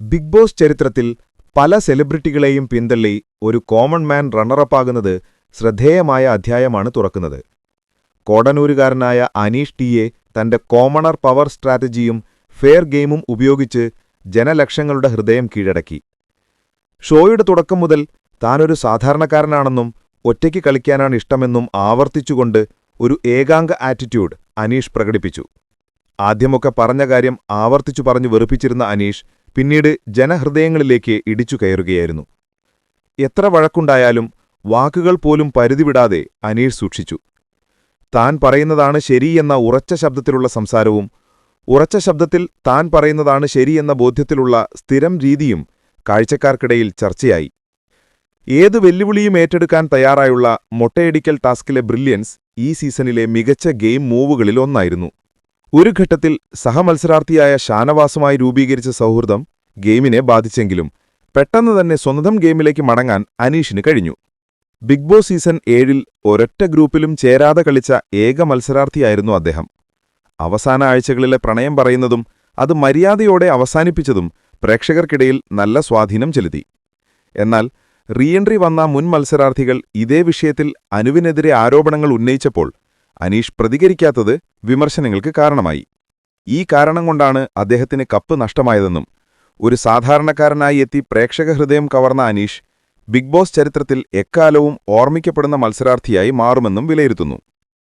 Big boss ചരിത്രത്തിൽ പല സെലിബ്രിറ്റികളെയും പിന്തള്ളി ഒരു കോമൺ മാൻ റണ്ണറപ്പാകുന്നത് ശ്രദ്ധേയമായ അധ്യായമാണ് തുറക്കുന്നത്. കോടനൂരുകാരനായ അനീഷ് ടിയെ തന്റെ കോമണർ പവർ സ്ട്രാറ്റജിയും ഫെയർ ഗെയിമും ഉപയോഗിച്ച് ജനലക്ഷങ്ങളുടെ ഹൃദയം കീഴടക്കി. ഷോയുടെ തുടക്കം മുതൽ താനൊരു സാധാരണക്കാരനാണെന്നും ഒറ്റയ്ക്ക് കളിക്കാനാണ് ഇഷ്ടമെന്നും ആവർത്തിച്ചുകൊണ്ട് ഒരു ഏകാംഗ ആറ്റിറ്റ്യൂഡ് അനീഷ് പ്രകടിപ്പിച്ചു. ആദ്യമൊക്കെ പറഞ്ഞ കാര്യം ആവർത്തിച്ചു പറഞ്ഞു വെറുപ്പിച്ചിരുന്ന അനീഷ് പിന്നീട് ജനഹൃദയങ്ങളിലേക്ക് ഇടിച്ചു കയറുകയായിരുന്നു. എത്ര വഴക്കുണ്ടായാലും വാക്കുകൾ പോലും പരിധിവിടാതെ അനീഷ് സൂക്ഷിച്ചു. താൻ പറയുന്നതാണ് ശരിയെന്ന ഉറച്ച ശബ്ദത്തിലുള്ള സംസാരവും ഉറച്ച ശബ്ദത്തിൽ താൻ പറയുന്നതാണ് ശരിയെന്ന ബോധ്യത്തിലുള്ള സ്ഥിരം രീതിയും കാഴ്ചക്കാർക്കിടയിൽ ചർച്ചയായി. ഏത് വെല്ലുവിളിയും ഏറ്റെടുക്കാൻ തയ്യാറായുള്ള മൊട്ടയടിക്കൽ ടാസ്കിലെ ബ്രില്യൻസ് ഈ സീസണിലെ മികച്ച ഗെയിം മൂവുകളിൽ ഒന്നായിരുന്നു. ഒരു ഘട്ടത്തിൽ സഹമത്സരാർത്ഥിയായ ഷാനവാസുമായി രൂപീകരിച്ച സൗഹൃദം ഗെയിമിനെ ബാധിച്ചെങ്കിലും പെട്ടെന്ന് തന്നെ സ്വന്തം ഗെയിമിലേക്ക് മടങ്ങാൻ അനീഷിന് കഴിഞ്ഞു. ബിഗ് ബോസ് സീസൺ ഏഴിൽ ഒരൊറ്റ ഗ്രൂപ്പിലും ചേരാതെ കളിച്ച ഏക മത്സരാർത്ഥിയായിരുന്നു അദ്ദേഹം. അവസാന ആഴ്ചകളിലെ പ്രണയം പറയുന്നതും അത് മര്യാദയോടെ അവസാനിപ്പിച്ചതും പ്രേക്ഷകർക്കിടയിൽ നല്ല സ്വാധീനം ചെലുത്തി. എന്നാൽ റീഎൻട്രി വന്ന മുൻ മത്സരാർത്ഥികൾ ഇതേ വിഷയത്തിൽ അനുവിനെതിരെ ആരോപണങ്ങൾ ഉന്നയിച്ചപ്പോൾ അനീഷ് പ്രതികരിക്കാത്തത് വിമർശനങ്ങൾക്ക് കാരണമായി. ഈ കാരണം കൊണ്ടാണ് അദ്ദേഹത്തിന് കപ്പ് നഷ്ടമായതെന്നും ഒരു സാധാരണക്കാരനായി എത്തി പ്രേക്ഷക ഹൃദയം കവർന്ന അനീഷ് ബിഗ് ബോസ് ചരിത്രത്തിൽ എക്കാലവും ഓർമ്മിക്കപ്പെടുന്ന മത്സരാർത്ഥിയായി മാറുമെന്നും വിലയിരുത്തുന്നു.